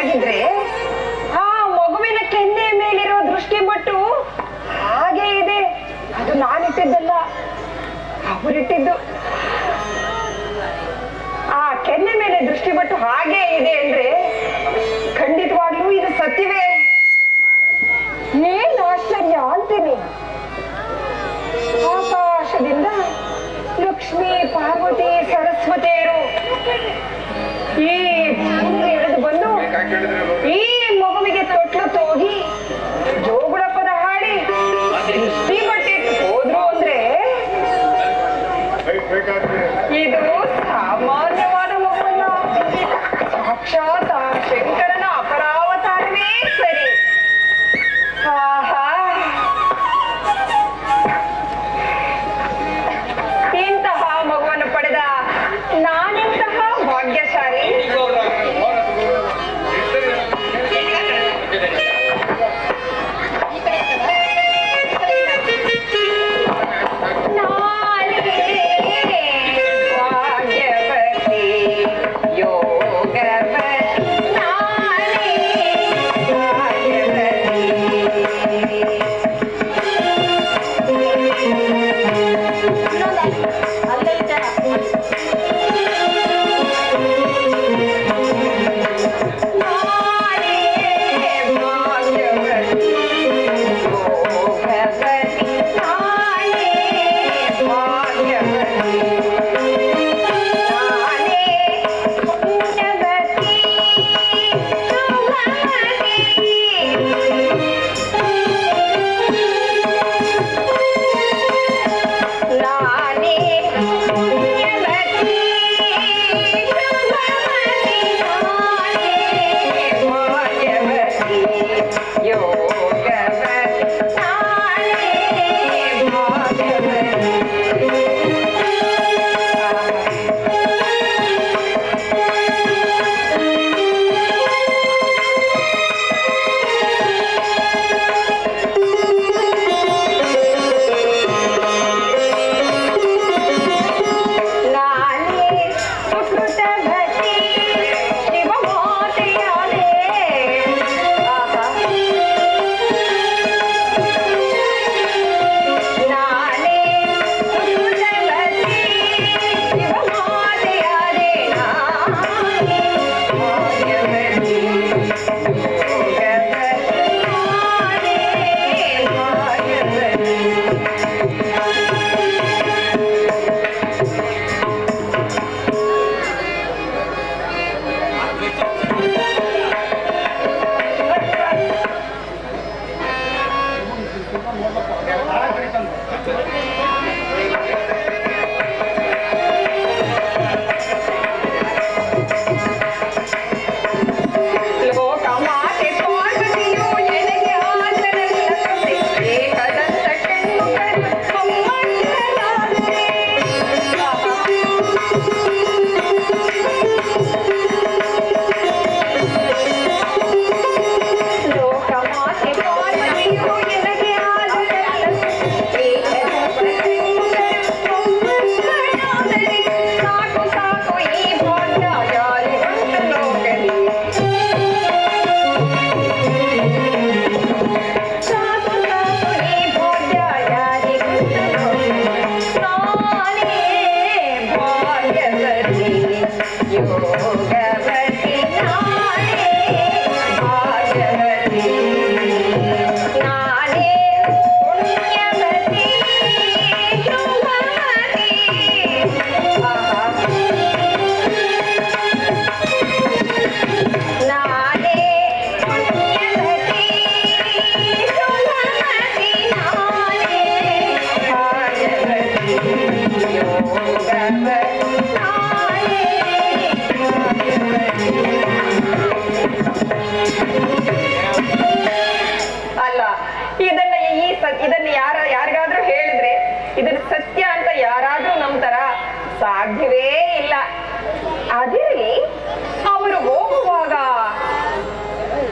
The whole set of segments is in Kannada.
ಹಾಗಿದ್ರೆ ಆ ಮಗುವಿನ ಕೆನ್ನೆ ಮೇಲಿರೋ ದೃಷ್ಟಿ ಮಟ್ಟು ಹಾಗೆ ಇದೆ. ಅದು ನಾನಿಟ್ಟಿದ್ದಲ್ಲ. ಅವರಿಟ್ಟಿದ್ದು.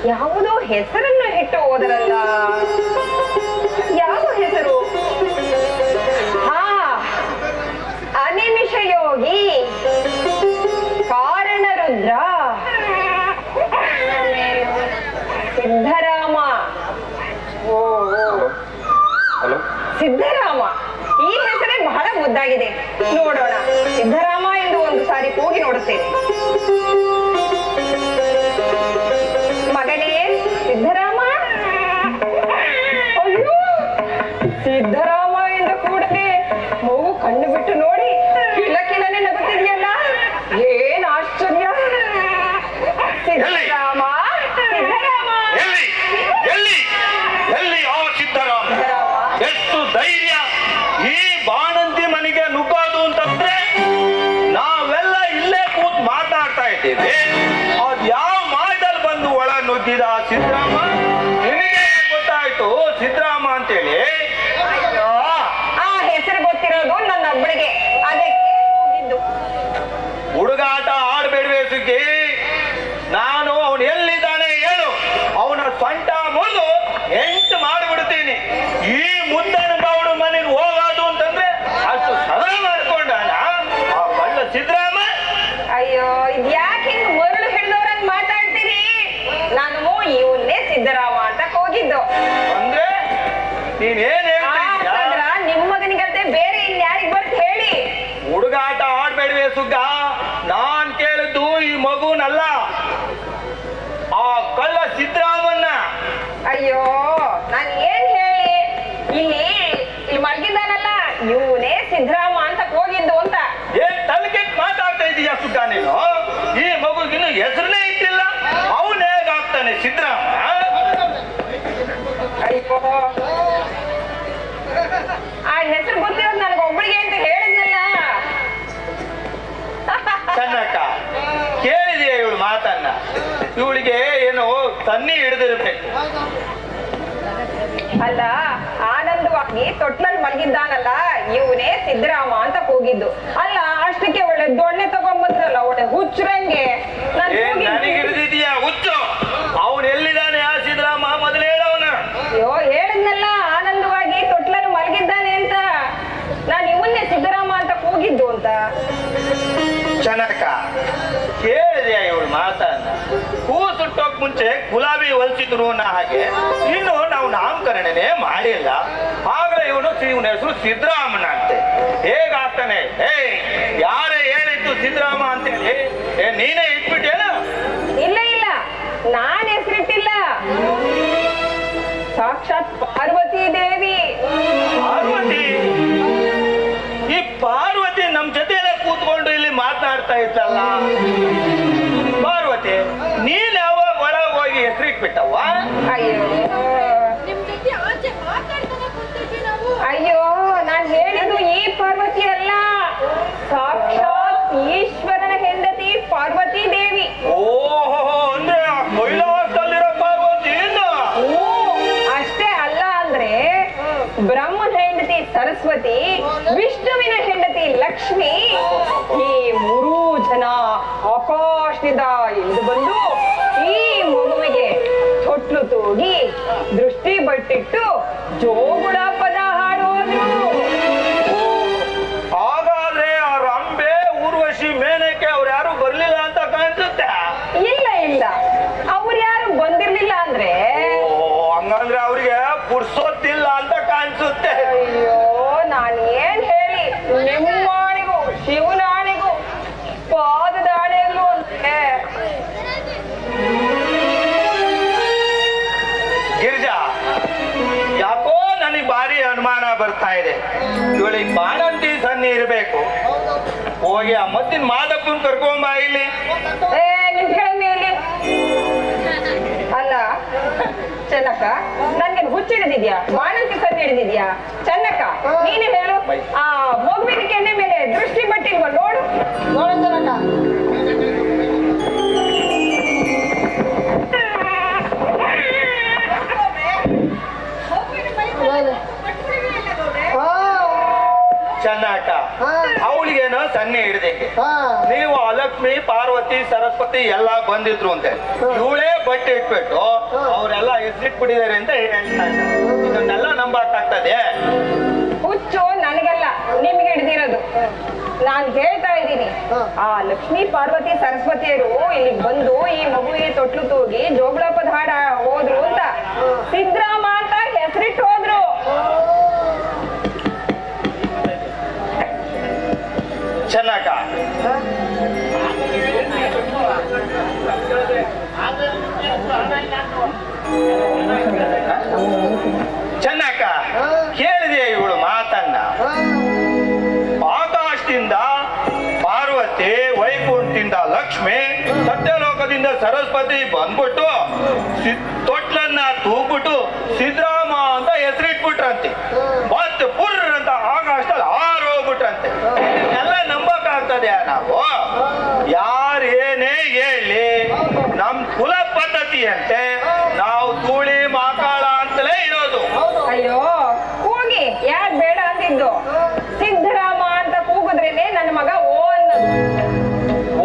ಯಾವುದೋ ಹೆಸರನ್ನು ಇಟ್ಟು ಹೋದರಲ್ಲ ಯಾವ ಹೆಸರು? ಹಾ ಅನಿಮಿಷ ಯೋಗಿ. ಕಾರಣರುದ್ರ. ಸಿದ್ಧರಾಮ. ಓ ಸಿದ್ಧರಾಮ. ಈ ಹೆಸರೇ ಬಹಳ ಮುದ್ದಾಗಿದೆ. ನೋಡೋಣ. ಸಿದ್ಧರಾಮ ಎಂದು ಒಂದು ಸಾರಿ ಕೂಗಿ ನೋಡುತ್ತೇನೆ. ಅದ್ ಯಾವ ಮಾತಲ್ಲಿ ಬಂದು ಒಳ ನುಗ್ಗಿದ ಸಿದ್ದರಾಮ? ನಿನಗೆ ಗೊತ್ತಾಯ್ತು ಸಿದ್ದರಾಮ ಸುಗ್ಗ ನಾನ್ ಕೇಳಿದ್ದು ಈ ಮಗುನಲ್ಲ ಆ ಕಳ್ಳ ಸಿದ್ದರಾಮನ್ನ ಅಯ್ಯೋ ನಾನ್ ಏನ್ ಹೇಳಿ ಇಲ್ಲಿ ಇಲ್ಲಿ ಮಲಗಿದ್ದಾನಲ್ಲ ಇವನೇ ಸಿದ್ದರಾಮ ಅಂತ ಹೋಗಿದ್ದು ಅಂತ ಏನ್ ತಲೆಗೆ ಮಾತಾಡ್ತಾ ಇದೀಯ ಸುದ್ದ ನೀನು ಈ ಮಗುಗಿನ್ನು ಹೆಸರನ್ನೇ ಇಟ್ಟಿಲ್ಲ ಅವನ್ ಹೇಗಾಗ್ತಾನೆ ಸಿದ್ದರಾಮ ಅಯ್ಯೋ ಆ ಹೆಸರು ಗೊತ್ತಿರೋದು ನನಗೆ ಒಬ್ಬಳಿಗೆ ಅಂತ ಹೇಳಿದ್ನಲ್ಲ ಚೆನ್ನಕ್ಕ ಕೇಳಿದೆಯಾ ಇವಳಿಗೆ ಏನು ತನ್ನಿ ಹಿಡಿದಿರ್ಬೇಕು ಅಲ್ಲ ಆನಂದವಾಗಿ ತೊಟ್ಲಲ್ಲಿ ಮಲಗಿದ್ದಾನಲ್ಲ ಇವನೇ ಸಿದ್ದರಾಮ ಅಂತ ಹೋಗಿದ್ದು ಅಲ್ಲ ಅಷ್ಟಕ್ಕೆ ಒಳ್ಳೆ ದೊಣ್ಣೆ ತಗೊಂಡ್ಬಂದ್ರಲ್ಲ ಒಳ್ಳೆ ಹುಚ್ಚರಂಗೆ. ನನಗೆ ಹಿಡಿದಿದೀಯಾ ಹುಚ್ಚು? ಅವನ್ ಎಲ್ಲಿದ್ದಾನೆ ಆ ಸಿದ್ದರಾಮ? ಮೊದಲು ಹೇಳವನ ಅಯ್ಯೋ ಹೇಳಿದ್ನಲ್ಲ ಆನಂದವಾಗಿ ತೊಟ್ಲಲ್ಲಿ ಮಲಗಿದ್ದಾನೆ ಅಂತ. ನಾನು ಇವನ್ನೇ ಸಿದ್ದರಾಮ ಅಂತ ಹೋಗಿದ್ದು ಅಂತ. ಮಾತನ್ನ ಹೂ ಸುಟ್ಟೋಕ್ ಮುಂಚೆ ಗುಲಾಬಿ ಹೊಲಿಸಿದ್ರು ಅನ್ನೋ ಹಾಗೆ. ಇನ್ನು ನಾವು ನಾಮಕರಣನೇ ಮಾಡಿಲ್ಲ. ಆಗಲೇ ಇವನು ಇವನ ಹೆಸರು ಸಿದ್ದರಾಮನ ಅಂತೆ. ಹೇಗಾಗ್ತಾನೆ? ಏ ಯಾರೇ ಹೇಳಿದ್ದು ಸಿದ್ದರಾಮ ಅಂತೇಳಿ ಏ ನೀನೇ ಇಟ್ಬಿಟ್ಟೇನ? ಇಲ್ಲ ಇಲ್ಲ. ನಾನ್ ಹೆಸರಿಟ್ಟಿಲ್ಲ. ಸಾಕ್ಷಾತ್ ಪಾರ್ವತಿ ದೇವಿ. ಪಾರ್ವತಿ? ಈ ಪಾರ್ವತಿ ನಮ್ ಜೊತೆ ಕೂತ್ಕೊಂಡು ಇಲ್ಲಿ ಮಾತನಾಡ್ತಾ ಇದ್ದಲ್ಲ ಹೆಸರಿಟ್ಬಿಟ್ಟವ್ವ ಅಯ್ಯೋ. ಅಯ್ಯೋ ನಾನ್ ಹೇಳಿದ್ದು ಈ ಪಾರ್ವತಿ ಅಲ್ಲ. ಸಾಕ್ಷಾತ್ ಈಶ್ವರನ ಹೆಂಡತಿ ಪಾರ್ವತಿ ದೇವಿ. ಓಹೋ ಅಂದ್ರೆ ಆ ಕೈಲಾಸದಲ್ಲಿರೋ ಪಾರ್ವತಿ ಇನ್ನ? ಓ ಅಷ್ಟೇ ಅಲ್ಲ ಅಂದ್ರೆ ಬ್ರಹ್ಮನ ಹೆಂಡತಿ ಸರಸ್ವತಿ ವಿಷ್ಣುವಿನ ಹೆಂಡತಿ ಲಕ್ಷ್ಮಿ ಈ ಮೂರೂ ಜನ ಆಕಾಶದಿಂದ ಇಳಿದು ಬಂದು ಈ ತೊಟ್ಲು ತೂಗಿ ದೃಷ್ಟಿ ಬಟ್ಟಿಟ್ಟು ಜೋಗುಳ ಬರ್ತಾ ಇದೆ. ಇವಳಿಗೆ ಬಾಣಂತಿ ಸನ್ನಿ ಇರಬೇಕು. ಹೋಗಿ ಆ ಮದ್ದಿನ ಮಾದಪ್ಪನ್ ಕರ್ಕೊಂಬ ಇಲ್ಲಿ. ಏ ನಿಂತ್ಕೊಳ್ಳಿ ಇಲ್ಲಿ. ಅಲ್ಲ ಚೆನ್ನಕ್ಕ ನನ್ಗೆ ಹುಚ್ಚ ಹಿಡಿದಿದ್ಯಾ? ಬಾಣಂತಿ ಸನ್ನಿ ಹಿಡಿದಿದ್ಯಾ? ಚೆನ್ನಕ್ಕ ನೀನೇ ಹೇಳು. ಆ ಮಗುವಿನ ಕೆನೆ ಮೇಲೆ ದೃಷ್ಟಿ ಬಟ್ಟಿಲ್ವಾ ನೋಡು. ನೋಡು ಚೆನ್ನಕ್ಕ. ಹಾ. ಅವಳಿಗೇನೋ ಸನ್ನಿ ಹಿಡ್ದಕ್ಕೆ ಹಾ. ನೀವು ಅಲಕ್ಷ್ಮಿ ಪಾರ್ವತಿ ಸರಸ್ವತಿ ಎಲ್ಲ ಬಂದಿದ್ರು ಅಂತೆ. ಇವಳೇ ಬಟ್ಟೆ ಇಟ್ಬಿಟ್ಟು ಅವರೆಲ್ಲ ಎದ್ರಿಟ್ಬಿಟ್ಟಿದ್ದಾರೆ ಅಂತ ಹೇಳ್ತಾ ಇದನ್ನೆಲ್ಲ ನಂಬಕ್ಕಾಗ್ತದೆ? ಹುಚ್ಚು ನನಗಲ್ಲ ನಿಮ್ಗೆ ಹಿಡ್ದಿರೋದು. ನಾನ್ ಹೇಳ್ತಾ ಇದ್ದೀನಿ. ಆ ಲಕ್ಷ್ಮೀ ಪಾರ್ವತಿ ಸರಸ್ವತಿಯರು ಇಲ್ಲಿ ಬಂದು ಈ ಮಗುವಿಗೆ ತೊಟ್ಲು ತೂಗಿ ಜೋಗುಳಪ್ಪದ ಹಾಡ ಹೋದ್ರು ಅಂತ. ಸಿದ್ರಾಮ ಚೆನ್ನಕ್ಕ ಚೆನ್ನಕ್ಕ ಕೇಳಿದೆ ಇವಳು ಮಾತನ್ನ. ಆಕಾಶದಿಂದ ಪಾರ್ವತಿ, ವೈಕುಂಠದಿಂದ ಲಕ್ಷ್ಮಿ, ಸತ್ಯಲೋಕದಿಂದ ಸರಸ್ವತಿ ಬಂದ್ಬಿಟ್ಟು ತೊಟ್ಲನ್ನ ತೂಗ್ಬಿಟ್ಟು ಸಿದ್ರಾಮ ಅಂತ ಹೆಸರಿಟ್ಬಿಟ್ರಂತೆ. ಮತ್ತೆ ಪುರ್ ಆರು ಹೋಗ್ಬಿಟ್ರಂತೆ. ಎಲ್ಲ ಎಲ್ಲ ನಂಬಕ್ಕಾಗ್ತದೆ ನಾವು. ಯಾರು ಏನೇ ಹೇಳಿ ನಮ್ ಕುಲ ಪದ್ಧತಿ ಅಂತೆ ನಾವು ತೂಳಿ ಮಾಕಾಳ ಅಂತಲೇ ಇರೋದು. ಅಯ್ಯೋ ಕೂಗಿ ಯಾಕ್ ಬೇಡ ಅಂತಿದ್ದು? ಸಿದ್ದರಾಮ ಅಂತ ಕೂಗಿದ್ರೇನೆ ನನ್ನ ಮಗ ಓ ಅನ್ನೋದು.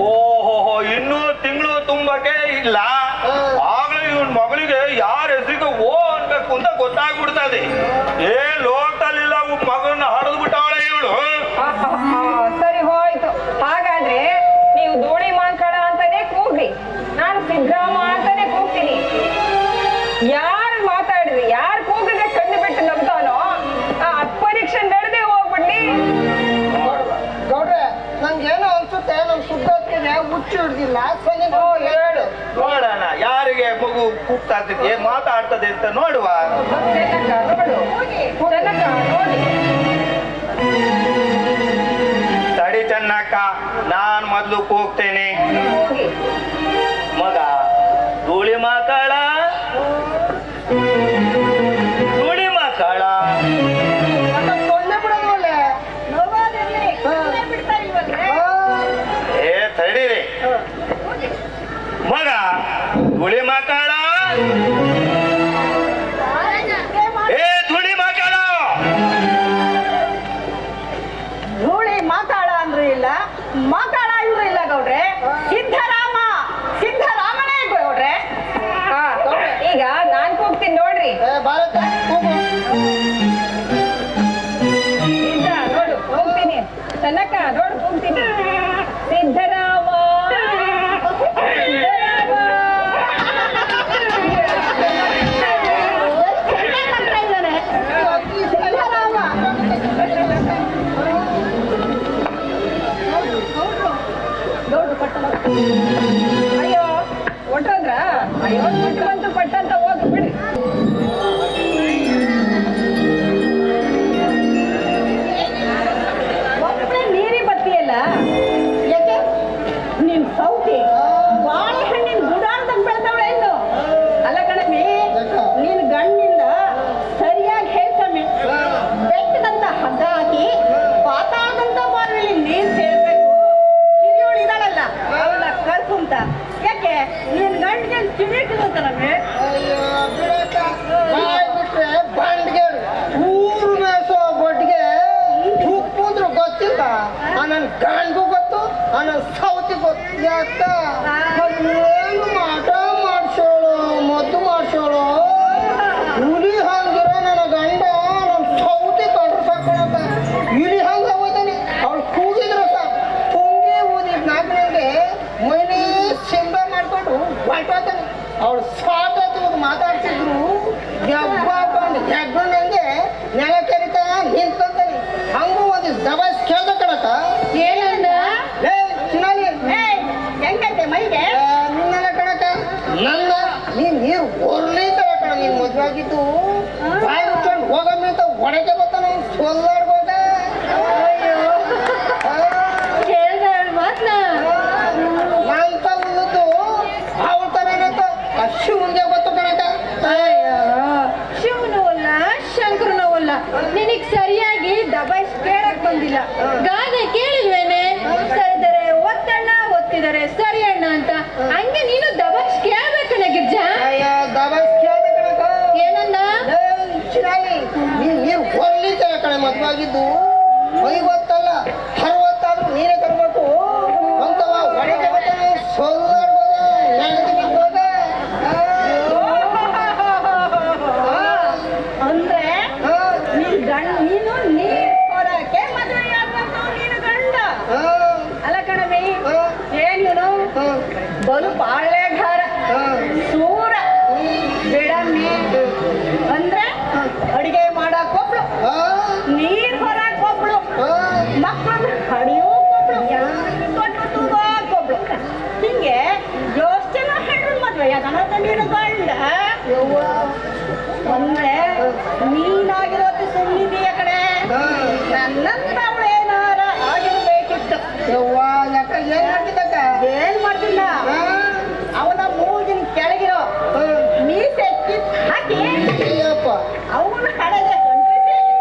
ಓಹೋ ಇನ್ನೂ ತಿಂಗಳು ತುಂಬಕ್ಕೆ ಇಲ್ಲ. ಆಗ್ಲೂ ಇವನ್ ಮಗಳಿಗೆ ಯಾರ ಹೆಸರಿಗೆ ಓ ಅನ್ಬೇಕು ಅಂತ ಗೊತ್ತಾಗ್ಬಿಡ್ತದೆ. ಹುಚ್ಚು ಹಿಡ್ದಿಲ್ಲ ಸನಿ ಓ ಹೇಳು. ನೋಡೋಣ ಯಾರಿಗೆ ಮಗು ಕೂಗ್ತಾ ಇರ್ತದೆ ಮಾತಾಡ್ತದೆ ಅಂತ ನೋಡುವ. ಚೆನ್ನಕ್ಕ ನೋಡು. ತಡಿ ಚೆನ್ನಕ್ಕ ನಾನ್ ಮೊದ್ಲು ಕೂಗ್ತೇನೆ. ಹೋಗಿ. ಅವಳು ಸಾಟ ಮಾತಾಡ್ತಿದ್ರು ಯಾವ ಬಂದು ಇಲ್ಲ. ಗಾದೆ ಕೇಳಿಲ್ವೇನೆ ಸರಿದರೆ ಒತ್ತಣ್ಣ ಒತ್ತಿದರೆ ಸರಿ ಅಣ್ಣ ಅಂತ. ಹಂಗೆ ನೀನು ದಬಾಸ್ ಕೇಳ್ಬೇಕಣ್ಣ ಗಿರ್ಜ? ಏನಣ್ಣ ಕೇಳ್ದೆ ಏನನ್ನ ನೀರು ಹೊರ್ಲಿತಲ್ಲ ಮೈ ಗೊತ್ತಲ್ಲ. ಯಾಕ ಏನ್ ಮಾಡ್ತಿದ್ದಕ್ಕ? ಏನ್ ಮಾಡ್ತಿಲ್ಲ ಅವನ ಮೂಗಿನ ಕೆಳಗಿರೋ ಮೀಸೆ ಹಾಕಿ. ಅವನ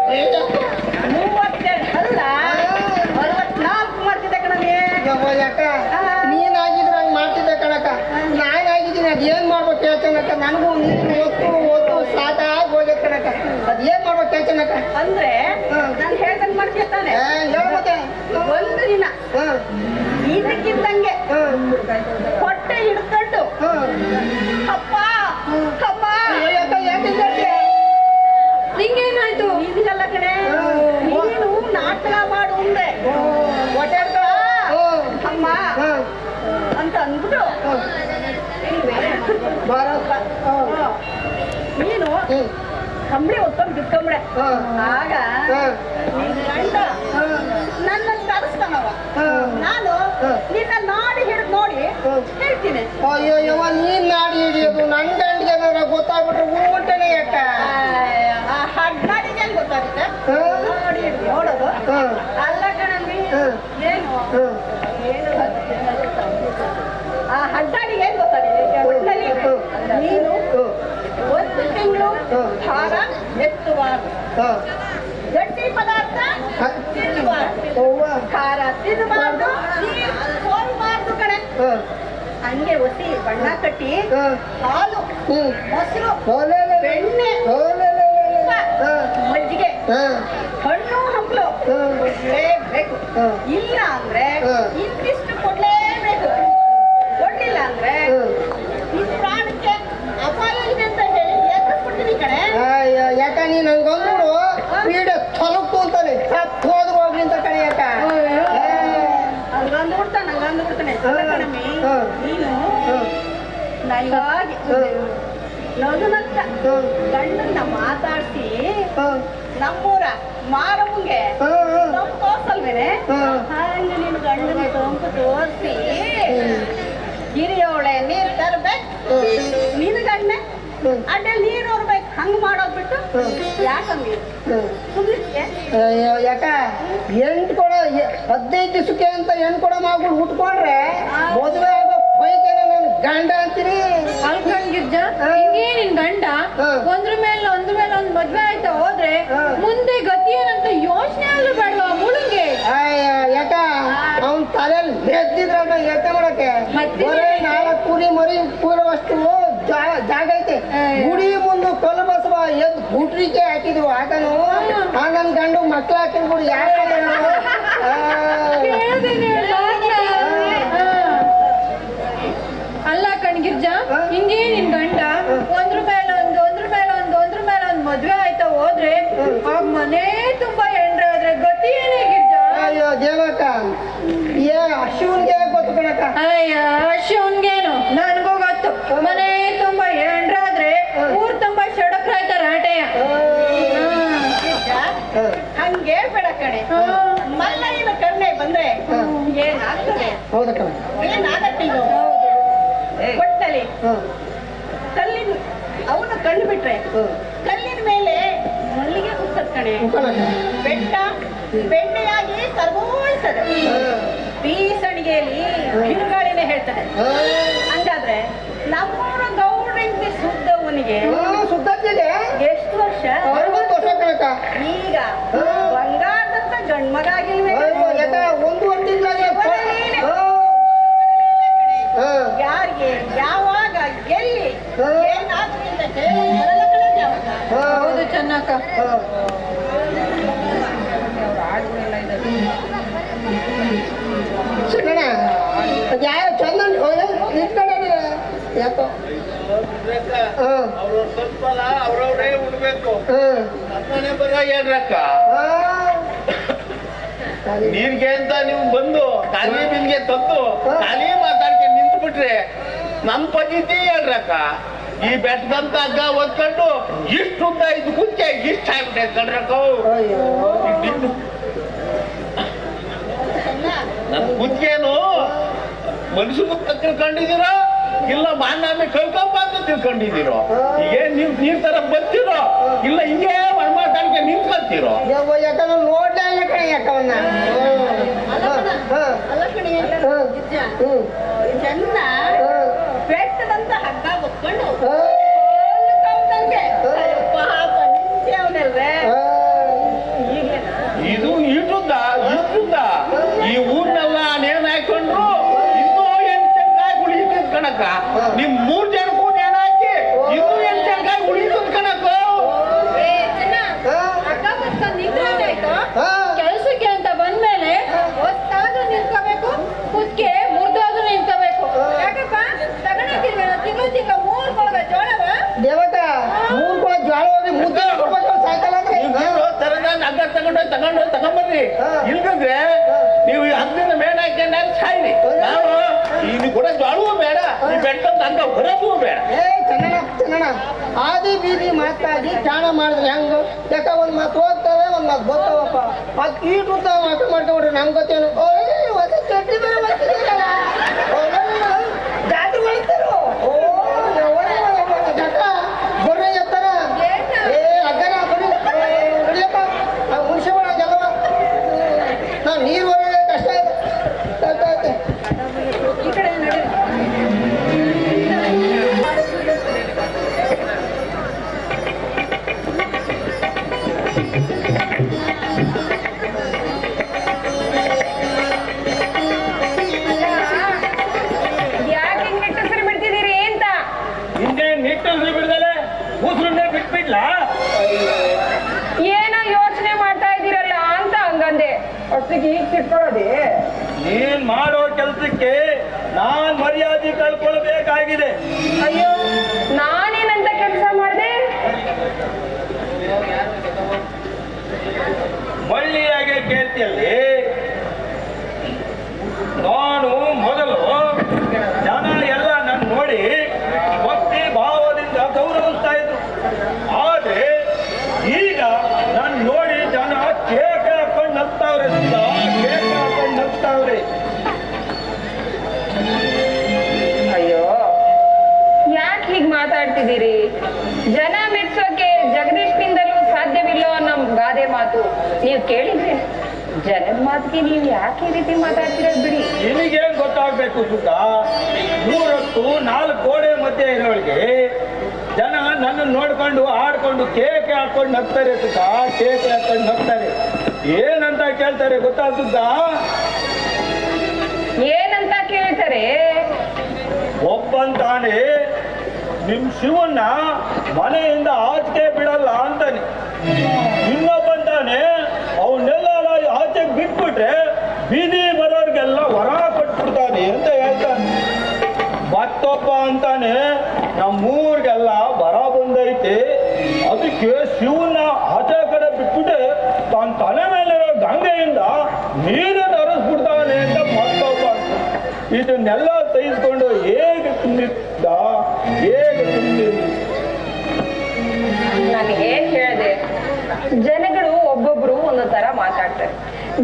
ಅಯ್ಯಪ್ಪ. ಮೂವತ್ತೆರಡು ಅಲ್ಲ ಅರವತ್ನಾಲ್ಕು ಮಾಡ್ತಿದ್ದೆ ಕಣಗೆ ಯವ್ವ, ಯಾಕ? ನೀನಾಗಿದ್ರೆ ಹಂಗ್ ಮಾಡ್ತಿದ್ದೆ ಕಣಕ್ಕ. ನಾನಾಗಿದ್ದೀನಿ ಅದ್ ಏನ್ ಮಾಡ್ಬೇಕು ಹೇಳ್ತೇನಕ್ಕ ನನಗೂ ನೀನು ಒತ್ತು ಓದ್ತು ಸಾಕಾಗಿ ಹೋಗ್ಯದ ಕಣಕ್ಕ. ಅದ್ ಏನ್ ಮಾಡ್ಬೇಕು ಹೇಳ್ತೇನಕ್ಕ ಅಂದ್ರೆ. ನಾನು ಹೇಳ್ದಂಗ್ ಮಾಡ್ತಿರ್ತಾನೆ ಏ, ಹೇಳ್ ಮತ್ತೆ. ಒಂದು ದಿನ ಇದಕ್ಕಿದ್ದಂಗೆ ಹೊಟ್ಟೆ ಹಿಡ್ಕೊಂಡು. ಅಪ್ಪ ಅಪ್ಪ? ನಿಂಗೇನಾಯ್ತು ಇದೆಲ್ಲ ಕಡೆ. ನೀನು ನಾಟಕ ಮಾಡು ಮುಂದೆ ಹೊಟ್ಟೆ. ಅಮ್ಮ. ಅಂತ ಅಂದ್ಬಿಟ್ಟು. ನೀನು ಕಂಬಳಿ ಹೊತ್ಕೊಂಡು ಬಿಟ್ಕೊಂಬಿಡೆ ಹ್ಮ್. ಆಗ. ಗಂಡ ಹ್ಮ್. ನನ್ನನ್ನು ತರಿಸ್ತಾನವ ಹ್ಮ್. ನಾನು ಹ್ಮ್. ನಿನ್ನ ನಾಡಿ ಹಿಡಿದು ನೋಡಿ ಹ್ಮ್. ಹೇಳ್ತೀನಿ ಅಯ್ಯೋ ಯವ್ವ ನೀನ್ ನಾಡಿ ಹಿಡಿಯೋದು ನನ್ ಗಂಡಿಗೆ ಏನಾರ ಗೊತ್ತಾಗ್ಬಿಟ್ರೆ ಹೂ ಹೊಂಟೇನೆ ಯಾಕ ಆ ಹಡ್ನಾಡಿಗೆ ಏನು ಗೊತ್ತಾಗುತ್ತೆ. ನೋಡಿ ಹಿಡ್ದು ನೋಡೋದು. ಅಲ್ಲ ಹ್ಮ್. ಏನು ಆ ಹಡ್ನಾಡಿಗೆ ಏನ್ ಗೊತ್ತಾಗಿದೆ. ನೀನು ಒಂದು ತಿಂಗಳು. ಭಾರ. ಗಟ್ಟಿ ಪದಾರ್ಥ? ತಿನ್ನಬಾರ್ದು. ಖಾರ ತಿನ್ನಬಾರ್ದು ನೀರು ಕಣೆ. ಹಂಗೆ ಒತ್ತಿ ಬಣ್ಣ ಕಟ್ಟಿ ಹಾಲು. ಮೊಸರು. ಬೆಣ್ಣೆ. ಮಜ್ಜಿಗೆ. ಹಣ್ಣು ಹಂಪಲು ಬೇಕು ಕೊಡ್ಲೇಬೇಕು. ಇಲ್ಲ ಅಂದ್ರೆ. ಇಂತಿಷ್ಟು ಕೊಡ್ಲೇಬೇಕು ಕೊಡ್ಲಿಲ್ಲ ಅಂದ್ರೆ. ಪ್ರಾಣಕ್ಕೆ ಅಪಾಯ ಇದೆ ಅಂತ ಹೇಳಿ ಎದುರಿಸ್ಬಿಡ್ತೀನಿ ಕಡೆ ಯಾಕ ನೀನ್ ಹಂಗಂದ್ಬಿಡು ಕ್ರೀಡೆ ತೊಲಗ್ತು ಅಂತಾನೆ ಸತ್ ಹೋದ್ರು ಹೋಗ್ಲಿ ಅಂತ ಕಣೆ ಯಾಕ ಹಂಗಂದು ಬಿಡ್ತಾನೆ ಹ್ಮ್. ನೀನು. ನಯವಾಗಿ ಹ್ಮ್. ನಗುನತ್ತ. ಗಂಡನ್ನ ಮಾತಾಡ್ಸಿ. ನಮ್ಮೂರ ಮಾರಮ್ಮಂಗೆ ತೋರ್ಸಲ್ವೇನೆ. ಹಂಗೆ ನೀನು ಗಂಡನ ತಂಪು ತೋರಿಸಿ ಹಿರಿಯೋಳೆ ನೀರು ತರ್ಬೇಕು ನಿನ್ನ ಗಂಡ. ಅಡ್ಡಲ್ಲಿ ನೀರು ಹೊರ್ಬೇಕು ಹಂಗ್ ಮಾಡೋದ್ಬಿಟ್ಟು. ಯಾಕಂಗೆ. ಅಯ್ಯೋ ಯಾಕ ಎಂಟು ಹದಿನೈದು ದಿವಸಕ್ಕೆ ಅಂತ ಹೆಣ್ ಕೊಡ ಮಗಳು ಉಟ್ಕೊಂಡ್ರೆ ಮದುವೆ ಆಗೋ ಪೈಕೇನ ನಾನು ಗಂಡ ಅಂತೀರಿ. ಹಿಂಗೇ ನಿನ್ ಗಂಡ. ಒಂದ್ರ ಮೇಲೆ ಒಂದ್ರ ಮೇಲೆ ಒಂದ್ ಮದ್ವೆ ಆಯ್ತಾ ಹೋದ್ರೆ. ಮುಂದೆ ಗತಿ ಏನಂತ ಯೋಚನೆ ಆದ್ರೂ ಬೇಡವಾ ಮುಳುಂಗೆ ಯಾಕ ಅವ್ನ್ ತಲೆಯಲ್ಲಿ ನೆದ್ದಿದ್ರ ಎತ್ತ ಮಾಡಕ್ಕೆ? ಬರೇ ನಾಲ್ಕು ಕುರಿ ಮರಿ ಕೂರುವಷ್ಟು ಜಾಗ ಐತೆ. ಗುಡಿ ಮುಂದೆ ಕೊಲ ಬಸವ ಎದ್ದು ಗುಟ್ರಿಕೆ ಹಾಕಿದ್ವು. ಆತನು ಆ ನನ್ ಗಂಡು ಮಕ್ಳು ಹಾಕಿದ್ಬಿಡು ಯಾಕೆ ಕೇಳ್ದೇನೆ ಮಾತ್ನ. ಹಾ. ಅಲ್ಲ ಕಣ್ಗಿರ್ಜ ಹಿಂಗೆ ಹಿಂಗೇ ನಿನ್ ಗಂಡ ಒಂದ್ರ ಮೇಲೆ ಒಂದು ಒಂದ್ರ ಮೇಲೆ ಒಂದು ಒಂದ್ರ ಮೇಲೆ ಒಂದ್ ಮದ್ವೆ ಆಯ್ತಾ ಹೋದ್ರೆ ಅವ್ ಮನೆ ತುಂಬಾ ಎಂಡ್ರೆ ಆದ್ರೆ ಗತಿ ಏನೇ ಗಿರ್ಜ? ಅಯ್ಯೋ ದೇವಕ್ಕ. ಏ ಅಶ್ವನ್ಗೆ ಗೊತ್ತು ಕಣಕ್ಕ. ಅಯ್ಯ ಅಶ್ವನ್ಗೇನು? ನನ್ಗೂ ಗೊತ್ತು. ಮನೆ ಹಂಗೆ ಬೇಡ ಕಣೆ. ಮಲ್ಲಯ್ಯನ ಕರುಣೆ ಬಂದ್ರೆ. ಏನಾಗ್ತದೆ? ಕಣೆ. ಏನಾಗತ್ತಿಲ್ಲ ಒಟ್ಟಲ್ಲಿ ಹ್ಮ್ ಕಲ್ಲಿನ ಅವನು ಕಣ್ಣು ಬಿಟ್ರೆ ಕಲ್ಲಿನ ಮೇಲೆ ಮಲ್ಲಿಗೆ ಹುಟ್ಟದ ಕಣೆ. ಬೆಟ್ಟ ಬೆಣ್ಣೆಯಾಗಿ ಕರ್ಗೋಳ್ತದೆ ಬೀಸಣಿಗೆಯಲ್ಲಿ ಬಿರುಗಾಳಿನೇ ಹೇಳ್ತದೆ. ಹಂಗಾದ್ರೆ ನಮ್ಮೂರ ಗೌಡ್ರಂತೆ ಸುದ್ದವನಿಗೆ ಸುದ್ದತ್ತಿದೆ ಎಷ್ಟು ವರ್ಷ? ಅರವತ್ತು ವರ್ಷ ಕಣಕ ಈಗ ಮಗ ಆಗಿಲ್ವೇ? ಒಂದು ಯಾರಿಗೆ ಯಾವಾಗ ಎಲ್ಲಿ ಹೌದು ಚೆನ್ನಕ್ಕ. ಚೆನ್ನಣ್ಣ ಯಾರು ಚಂದ ನಿಂತ್ಕೊಂಡ ಯಾಕೋ? ಅವ್ರವ್ರ ಸ್ವಲ್ಪ ಅವ್ರವ್ರೇ ಉಣ್ಬೇಕು. ಅಮ್ಮನೆ ಬರ ಏನ್ರಕ್ಕ ನೀರ್ಗೆ ಅಂತ ನೀವು ಬಂದು ನಿಮ್ಗೆ ತಂದು ಖಾಲಿ ಮಾತಾಡ್ಕೊಂಡು ನಿಂತು ಬಿಟ್ರೆ ನಮ್ ಪದ್ಧತಿ ಹೇಳ್ರಕ್ಕ? ಈ ಬೆಟ್ಟದಂತ ಹಗ್ಗ ಒದ್ಕೊಂಡು ಇಷ್ಟು ಉದ್ದ ಇದು ಕುಂಚೆ ಇಷ್ಟ ಆಗ್ಬಿಟ್ಟೆ ಕಣ್ರಕ್ಕ. ನನ್ ಕುಂಚೇನು ಮನುಷ್ಯನ ತಿಳ್ಕೊಂಡಿದ್ದೀರ? ಇಲ್ಲ ಮಾನಾಮೆ ಕಳ್ಕೊಂಬ ಅಂತ ತಿಳ್ಕೊಂಡಿದ್ದೀರೋ? ಈಗ ನೀವ್ ನೀರ್ ತರ ಬರ್ತೀರೋ? ಇಲ್ಲ ಹಿಂಗೆ ಮಾತಾಡ್ಕೆ ನಿಂತ್ಕೊಳ್ತೀರೋ ಯವ್ವ ಯಾಕಂದ್ರೆ ನೋಡ್ಲೇ ಇಲ್ಲ ಕಣೆ ಯಾಕವನ್ನ ಅಲ್ಲ ಕಣಿ ಬೆಟ್ಟದಂತ ಹಗ್ಗ ಇದು ಇಟ್ಟುದ್ದ ಇಟ್ಟುದ್ದ ಈ ಊರ್ನೆಲ್ಲ ನೇಮ್ ಹಾಕೊಂಡ್ರು ಇನ್ನೂ ಎಂಟು ಜನಕಾಯಿ ನಿಮ್ ಕಣಕ್ಕ ನಿಮ್ ಮೂರ್ ಜನಕ್ಕೂ ನೇಣ್ ಹಾಕಿ ಇನ್ನೂ ಎಂಟು ಜನಕಾಯಿ ಉಳಿತದ ಕಣಕ್ಕ ಏ ಚೆನ್ನ ಹಾಂ ಹಗ್ಗ ಹೊತ್ಕೊಂಡು ನಿಂತ್ಕೊಂಡಾಯ್ತು ಹಾಂ ಕೆಲಸಕ್ಕೆ ಅಂತ ಬಂದ್ಮೇಲೆ ಹೊತ್ತಾದ್ರೂ ನಿಂತ್ಕೋಬೇಕು ಕುದ್ಕೆ ಮುರಿದಾದ್ರೂ ನಿಂತ್ಕೋಬೇಕು ಯಾಕಪ್ಪ ತಗೊಂಡಿರ್ತೀವಿ ತಿಂಗಳು ತಿಂಗಳು ಮೂರು ಕೊಳಗ ಜೋಳವ ದೇವಕ ಮೂರು ಕೊಳ ಜ್ವಾಳ ಹೋಗಿ ಮುದ್ದೆ ಕೊಡ್ಬೇಕು ಸಾಯಂಕಾಲ ಅಂದ್ರೆ ನೀವು ತರದ ಹಗ್ಗ ತಗೊಂಡೋಗಿ ತಗೊಂಡೋಗಿ ತಗೊಂಬರ್ರಿ ಹಾ. ಇಲ್ಕಂದ್ರೆ ನೀವು ಈ ಹಗ್ಗದ ಮೇಣ ಹಾಕೊಂಡಾಗ ಸಾಯ್ರಿ ನಾವು ಇಲ್ಲಿ ಕೂಡ ಜ್ವಾಳವೂ ಬೇಡ ಈ ಬೆಟ್ಟದ ಹಗ್ಗ ಹೊರಗೂ ಬೇಡ ಏ ಚೆನ್ನಣ ಚೆನ್ನಣ ಆದಿ ಬೀದಿ ಮಾತಾಡಿ ಚಾಣ ಮಾಡಿದ್ರೆ ಹೆಂಗು ಯಾಕ ಒಂದ್ ಮಾತು ಮಾತು ಬರ್ತಾವಪ್ಪ ಅದ್ ಕೀಟ್ ಉದ್ದ ಮಾತು ಮಾಡ್ಕೊಂಡ್ರೆ ನಮ್ಗೆ ಗೊತ್ತೇನು ಓಯ್ ಅಯ್ಯೋ. ಯಾಕೆ ಹೀಗ್ ಮಾತಾಡ್ತಿದ್ದೀರಿ? ಜನ ಮೆಚ್ಚೋಕೆ ಜಗದೀಶ್ನಿಂದಲೂ ಸಾಧ್ಯವಿಲ್ಲೋ ಅನ್ನೋ ಗಾದೆ ಮಾತು. ನೀವು ಕೇಳಿದ್ರೆ ಜನದ ಮಾತಿಗೆ ನೀವು ಯಾಕೆ ಈ ರೀತಿ ಮಾತಾಡ್ತೀರ ಬಿಡಿ? ನಿನಗೇನ್ ಗೊತ್ತಾಗ್ಬೇಕು ಸುತ್ತ ಮೂರತ್ತು ನಾಲ್ಕು ಗೋಡೆ ಮಧ್ಯೆ ಇರೋಳಿಗೆ ಜನ ನನ್ನ ನೋಡ್ಕೊಂಡು ಆಡ್ಕೊಂಡು ಕೇಕ್ ಹಾಕೊಂಡು ನಗ್ತಾರೆ ಸುತ್ತ ಕೇಕ್ ಹಾಕೊಂಡು ನಗ್ತಾರೆ ಏನಂತ ಕೇಳ್ತಾರೆ ಗೊತ್ತಾ ಕೇಳ್ತಾರೆ ಒಬ್ಬಂತಾನೆ, ನಿಮ್ ಶಿವನ್ನ ಮನೆಯಿಂದ ಆಚೆ ಬಿಡಲ್ಲ ಅಂತಾನೆ. ಇನ್ನೊಬ್ಬಂತಾನೆ, ಅವನ್ನೆಲ್ಲ ಆಚೆ ಬಿಟ್ಬಿಟ್ರೆ ಬೀದಿ ಬರೋರ್ಗೆಲ್ಲ ವರ ಕೊಟ್ಬಿಡ್ತಾನೆ ಅಂತ ಹೇಳ್ತಾನೆ. ಮತ್ತೊಬ್ಬ ಅಂತಾನೆ, ನಮ್ಮೂರ್ಗೆಲ್ಲ ಬರ ಬಂದೈತೆ. ಅದಕ್ಕೆ ಶಿವನ ಆಚೆ ಕಡೆ ಬಿಟ್ಬಿಟ್ಟು ತನ್ನ ತಲೆ ಮೇಲೆ ಗಂಗೆಯಿಂದ ನೀರು ಇದನ್ನೆಲ್ಲ ತೆಗೆದುಕೊಂಡು ಹೇಗೆ ತುಂಬಿದ್ದ ಹೇಗೆ ತುಂಬಿ ನಾನು ಏನ್ ಹೇಳಿದೆ? ಜನಗಳು ಒಬ್ಬೊಬ್ರು ಒಂದೊಂದ್ ತರ ಮಾತಾಡ್ತಾರೆ.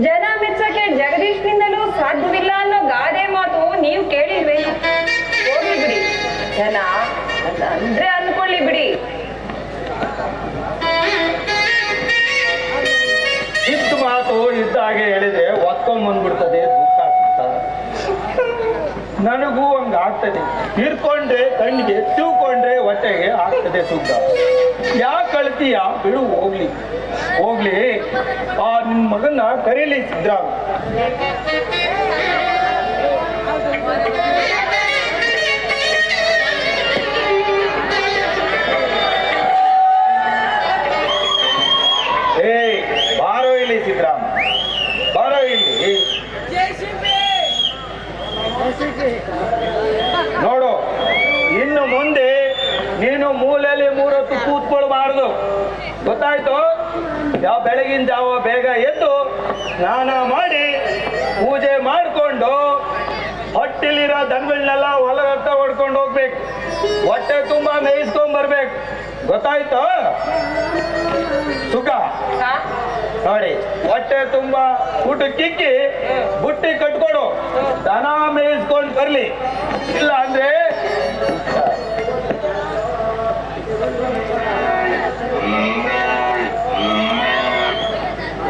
ಜನ ಮೆಚ್ಚಕ್ಕೆ ಜಗದೀಶ್ನಿಂದಲೂ ಸಾಧ್ಯವಿಲ್ಲ ಅನ್ನೋ ಗಾದೆ ಮಾತು ನೀವು ಕೇಳಿಲ್ವೇ? ಹೋಗ್ಲಿ ಬಿಡಿ. ಜನ ಅಂದ್ರೆ ಅನ್ಕೊಳ್ಳಿ ಬಿಡಿ. ಇಷ್ಟು ಮಾತು ಇದ್ದಾಗೆ ಹೇಳಿದ್ರೆ ಒತ್ಕೊಂಡ್ ಬಂದ್ಬಿಡ್ತದೆ. ನನಗೂ ಹಂಗ ಆಗ್ತದೆ. ಹಿಡ್ಕೊಂಡ್ರೆ ಕಣ್ಣಿಗೆ, ತಿಳ್ಕೊಂಡ್ರೆ ಹೊಟ್ಟೆಗೆ ಆಗ್ತದೆ ಸುಖ ಯಾಕೆ ಕಳ್ತೀಯ? ಬಿಡು, ಹೋಗ್ಲಿ. ಹೋಗ್ಲಿ. ಆ, ನಿನ್ ಮಗನ್ನ ಕರೀಲಿ, ಸಿದ್ರಾಮ್. ಸ್ನಾನ ಮಾಡಿ ಪೂಜೆ ಮಾಡಿಕೊಂಡು ಹೊಟ್ಟಿಲಿರೋ ದನಗಳನ್ನೆಲ್ಲ ಹೊಲಗತ್ತ ಹೊಡ್ಕೊಂಡು ಹೋಗ್ಬೇಕು. ಹೊಟ್ಟೆ ತುಂಬಾ ಮೇಯಿಸ್ಕೊಂಡ್ ಬರ್ಬೇಕು. ಗೊತ್ತಾಯ್ತು? ಸುಖ? ನೋಡಿ, ಹೊಟ್ಟೆ ತುಂಬಾ ಊಟ ಕಿಕ್ಕಿ, ಬುಟ್ಟಿ ಕಟ್ಕೊಡು ದನ ಮೇಯಿಸ್ಕೊಂಡು ಬರ್ಲಿ. ಇಲ್ಲ ಅಂದ್ರೆ